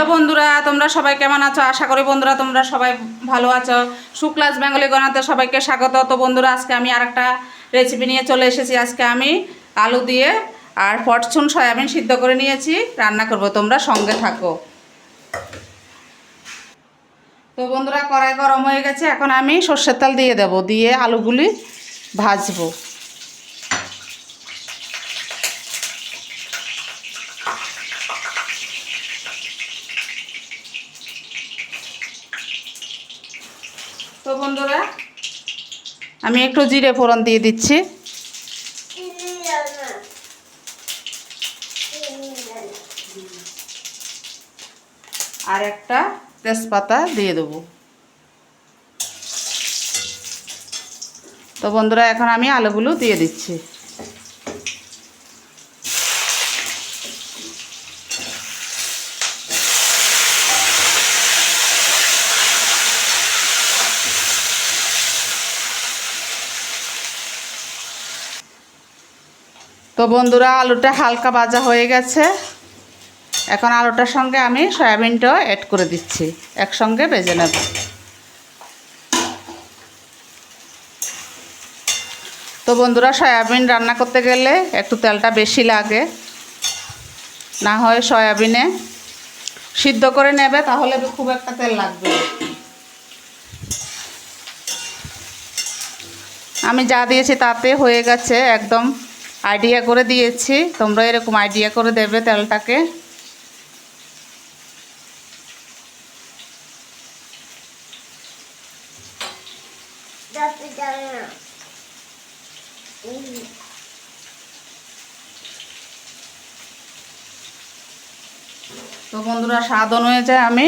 Hello বন্ধুরা, তোমরা সবাই কেমন আছো? আশা করি বন্ধুরা তোমরা সবাই ভালো আছো। সুক্লাস বেঙ্গলি গণাতে সবাইকে স্বাগত। তো বন্ধুরা, আজকে আমি আরেকটা রেসিপি নিয়ে চলে এসেছি। আজকে আমি আলু দিয়ে আর ফরচুন সয়াবিন সিদ্ধ করে নিয়েছি। রান্না করব, তোমরা সঙ্গে থাকো। তো বন্ধুরা, কড়াই গরম হয়ে গেছে। এখন আমি সর্ষের তেল দিয়ে দেব, দিয়ে আলুগুলি ভাজবো। বন্ধুরা? আমি একটু জিরে ফোড়ন দিয়ে দিচ্ছি। আর একটা তেজপাতা দিয়ে দেবো। তো বন্ধুরা, এখন আমি আলুগুলো দিয়ে দিচ্ছি। তো বন্ধুরা, আলুটা হালকা ভাজা হয়ে গেছে। এখন আলুটার সঙ্গে আমি সয়াবিনটাও অ্যাড করে দিচ্ছি। একসঙ্গে ভেজে নেব। তো বন্ধুরা, সয়াবিন রান্না করতে গেলে একটু তেলটা বেশি লাগে। না হয় সয়াবিনে সিদ্ধ করে নেবে, তাহলে খুব একটা তেল লাগবে আমি যা দিয়েছি তাতে হয়ে গেছে একদম আইডিয়া করে দিয়েছি। তোমরা এরকম আইডিয়া করে দেবে তেলটাকে। তো বন্ধুরা স্বাদ অনুযায়ী আমি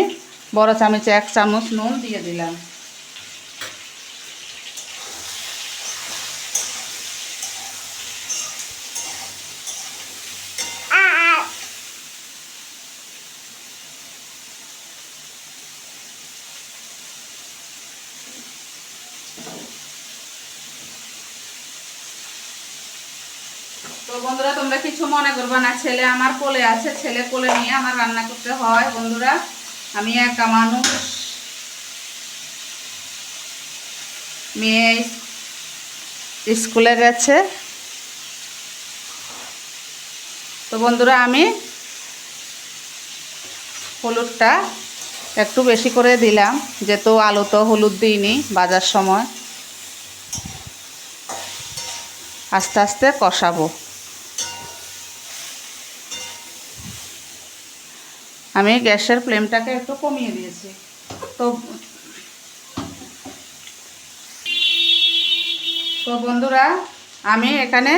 বড় চামচে এক চামচ নুন দিয়ে দিলাম। তো বন্ধুরা, তোমরা কিছু মনে করবে না, ছেলে আমার কোলে আছে, ছেলে কোলে নিয়ে আমার রান্না করতে হয়, বন্ধুরা। আমি একা মানুষ। মেয়ে স্কুলে গেছে। তো বন্ধুরা, আমি হলুদটা একটু বেশি করে দিলাম, যেহেতু আলু তো হলুদ দিইনি বাজার সময়। আস্তে আস্তে কষাবো। আমি গ্যাসের ফ্লেমটাকে একটু কমিয়ে দিয়েছি। তো তো বন্ধুরা, আমি এখানে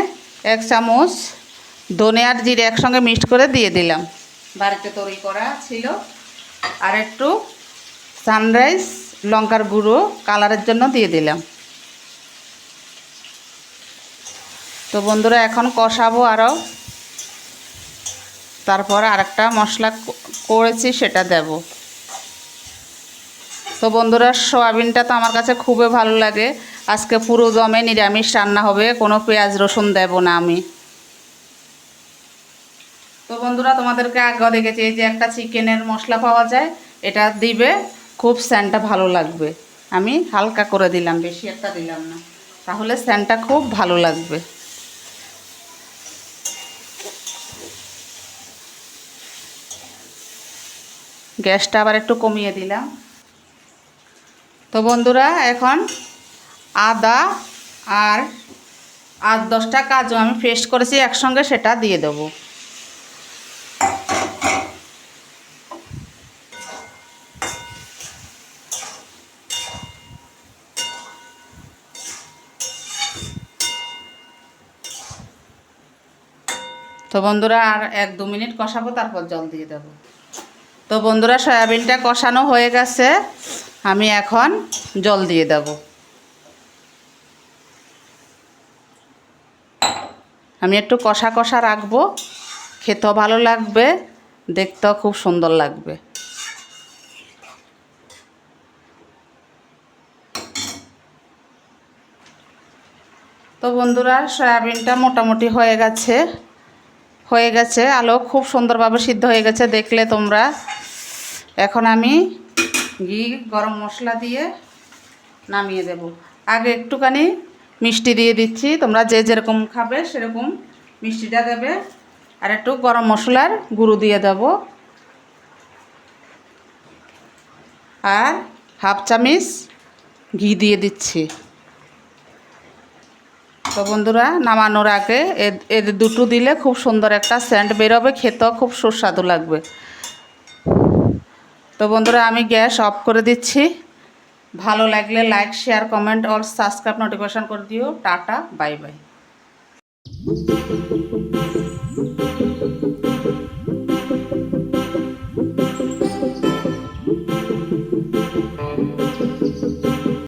এক চামচ ধনে আর জিরে একসঙ্গে মিক্সড করে দিয়ে দিলাম। বাড়িতে তৈরি করা ছিল। আর একটু সানরাইজ লঙ্কার গুঁড়ো কালারের জন্য দিয়ে দিলাম। তো বন্ধুরা, এখন কষাবো আরও। তারপর আরেকটা মশলা করেছি সেটা দেব। তো বন্ধুরা, সয়াবিনটা তো আমার কাছে খুবই ভালো লাগে। আজকে পুরো দমে নিরামিষ রান্না হবে, কোনো পেঁয়াজ রসুন দেব না আমি। তো বন্ধুরা, তোমাদেরকে আগেও দেখেছি, এই যে একটা চিকেনের মশলা পাওয়া যায়, এটা দিবে, খুব স্যানটা ভালো লাগবে। আমি হালকা করে দিলাম, বেশি একটা দিলাম না। তাহলে স্যানটা খুব ভালো লাগবে। গ্যাসটা আবার একটু কমিয়ে দিলাম। তো বন্ধুরা, এখন আদা আর আট দশটা কাজু আমি পেস্ট করেছি, একসঙ্গে সেটা দিয়ে দেবো। তো বন্ধুরা, আর এক দু মিনিট কষাবো, তারপর জল দিয়ে দেবো। তো বন্ধুরা, সয়াবিনটা কষানো হয়ে গেছে। আমি এখন জল দিয়ে দেব। আমি একটু কষা কষা রাখব। খেতেও ভালো লাগবে, দেখতেও খুব সুন্দর লাগবে। তো বন্ধুরা, সয়াবিনটা মোটামুটি হয়ে গেছে। হয়ে গেছে। আলো খুব সুন্দরভাবে সিদ্ধ হয়ে গেছে, দেখলে তোমরা। এখন আমি ঘি, গরম মশলা দিয়ে নামিয়ে দেব। আগে একটুখানি মিষ্টি দিয়ে দিচ্ছি। তোমরা যে যেরকম খাবে সেরকম মিষ্টিটা দেবে। আর একটু গরম মশলার গুঁড়ো দিয়ে দেব। আর হাফ চামিচ ঘি দিয়ে দিচ্ছি। তো বন্ধুরা, নামানোর আগে এ- দুটো দিলে খুব সুন্দর একটা স্যান্ড বেরোবে, খেতেও খুব সুস্বাদু লাগবে। তো বন্ধুরা, আমি গ্যাস অফ করে দিচ্ছি। ভালো লাগলে like share comment all subscribe notification করে দিও। Tata bye bye